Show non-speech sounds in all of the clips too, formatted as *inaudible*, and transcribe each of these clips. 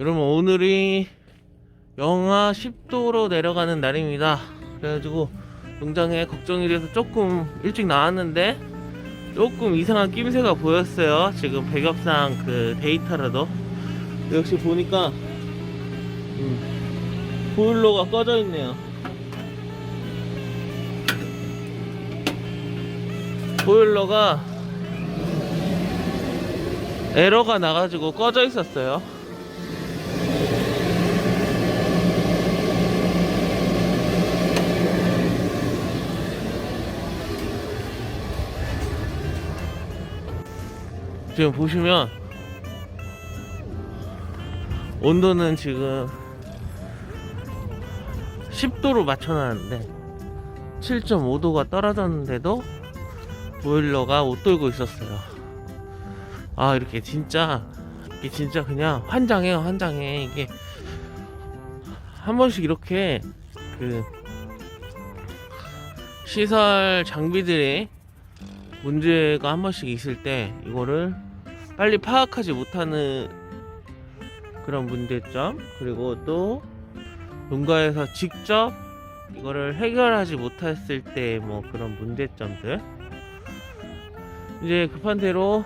여러분 오늘이 영하 10도로 내려가는 날입니다. 그래가지고 농장에 걱정이 돼서 조금 일찍 나왔는데 조금 이상한 낌새가 보였어요. 지금 배ገብ상 그 데이터라도 역시 보니까 음, 보일러가 꺼져 있네요. 보일러가 에러가 나가지고 꺼져 있었어요. 지금 보시면 온도는 지금 10도로 맞춰놨는데 7.5도가 떨어졌는데도 보일러가 못 돌고 있었어요. 아 이렇게 진짜 이게 진짜 그냥 환장해요 환장해 이게 한 번씩 이렇게 그 시설 장비들이 문제가 한 번씩 있을 때 이거를 빨리 파악하지 못하는 그런 문제점 그리고 또 농가에서 직접 이거를 해결하지 못했을 때 뭐 그런 문제점들 이제 급한 대로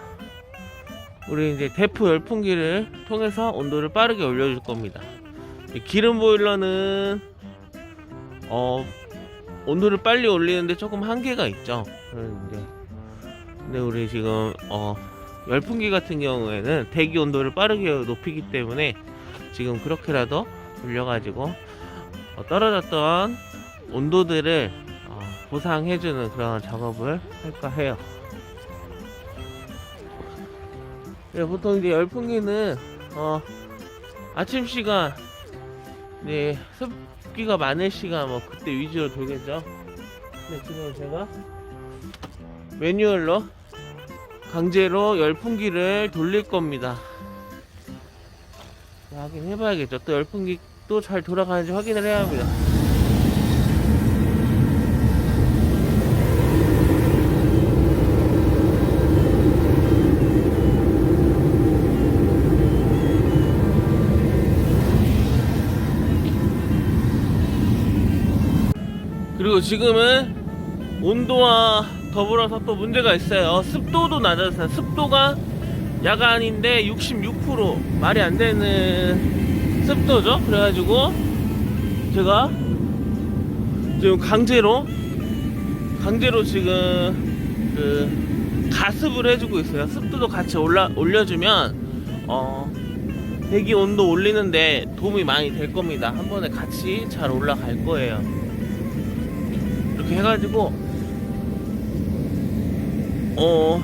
우리 이제 대포 열풍기를 통해서 온도를 빠르게 올려줄 겁니다. 이 기름 보일러는 어 온도를 빨리 올리는데 조금 한계가 있죠. 그런데 근데 우리 지금 어 열풍기 같은 경우에는 대기 온도를 빠르게 높이기 때문에 지금 그렇게라도 올려가지고 어, 떨어졌던 온도들을 어, 보상해주는 그런 작업을 할까 해요. 네, 보통 이제 열풍기는 어, 아침 시간, 네 습기가 많은 시간 뭐 그때 위주로 돌겠죠. 근데 지금 제가 매뉴얼로 강제로 열풍기를 돌릴 겁니다. 자, 확인해 봐야겠죠. 또 열풍기 또 잘 돌아가는지 확인을 해야 합니다. 그리고 지금은 온도와 더불어서 또 문제가 있어요. 습도도 낮았어요. 습도가 야간인데 66% 말이 안 되는 습도죠. 그래가지고 제가 지금 강제로 강제로 지금 그 가습을 해주고 있어요. 습도도 같이 올라 올려주면 어 대기 온도 올리는데 도움이 많이 될 겁니다. 한 번에 같이 잘 올라갈 거예요. 이렇게 해가지고 어,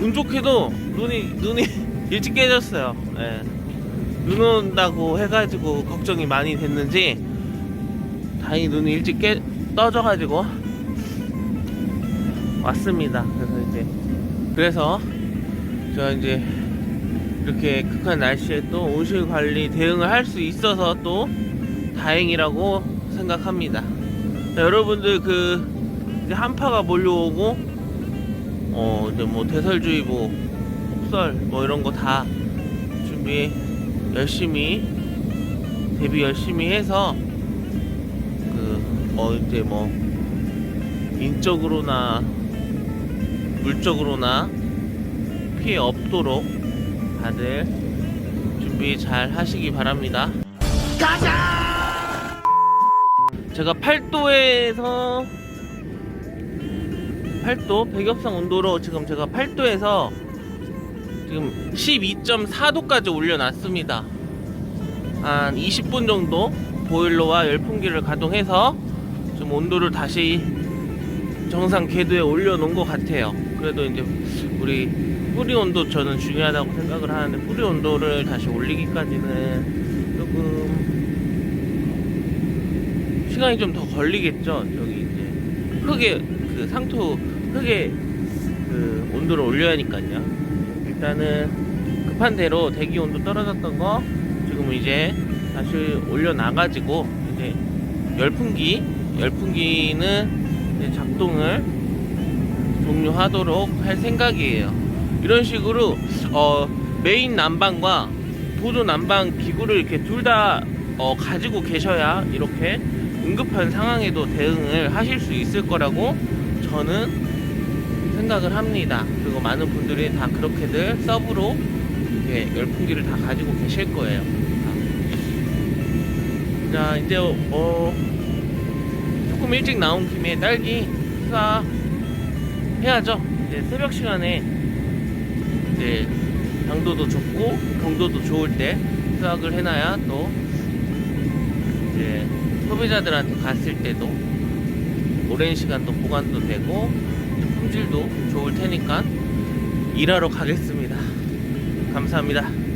운 좋게도 눈이, 눈이 *laughs* 일찍 깨졌어요. 예. 눈 온다고 해가지고 걱정이 많이 됐는지, 다행히 눈이 일찍 깨, 떠져가지고, 왔습니다. 그래서 이제, 그래서, 제가 이제, 이렇게 극한 날씨에 또 온실 관리 대응을 할 수 있어서 또 다행이라고 생각합니다. 자, 여러분들 그, 한파가 몰려오고, 어 이제 뭐 대설주의보 폭설 뭐 이런 거 다 준비 열심히 대비 열심히 해서 그어 이제 뭐 인적으로나 물적으로나 피해 없도록 다들 준비 잘 하시기 바랍니다. 가자! 제가 8도에서 8도 배ገብ상 온도로 지금 제가 8도에서 지금 12.4도까지 올려놨습니다. 한 20분 정도 보일러와 열풍기를 가동해서 좀 온도를 다시 정상 궤도에 올려놓은 것 같아요. 그래도 이제 우리 뿌리 온도 저는 중요하다고 생각을 하는데 뿌리 온도를 다시 올리기까지는 조금 시간이 좀 더 걸리겠죠. 저기 이제 그 상토 흙에 그 온도를 올려야 하니까요. 일단은 급한 대로 대기 온도 떨어졌던 거 지금 이제 다시 올려 놔가지고 이제 열풍기 열풍기는 이제 작동을 종료하도록 할 생각이에요. 이런 식으로 어, 메인 난방과 보조 난방 기구를 이렇게 둘다 어, 가지고 계셔야 이렇게 응급한 상황에도 대응을 하실 수 있을 거라고 저는 생각을 합니다. 그리고 많은 분들이 다 그렇게들 서브로 이렇게 열풍기를 다 가지고 계실 거예요. 자, 이제 어 조금 일찍 나온 김에 딸기 수사 해야죠. 이제 새벽 시간에 이제 당도도 좋고 경도도 좋을 때 수확을 해놔야 또 이제 소비자들한테 갔을 때도 오랜 시간 또 보관도 되고 품질도 좋을 테니까 일하러 가겠습니다. 감사합니다.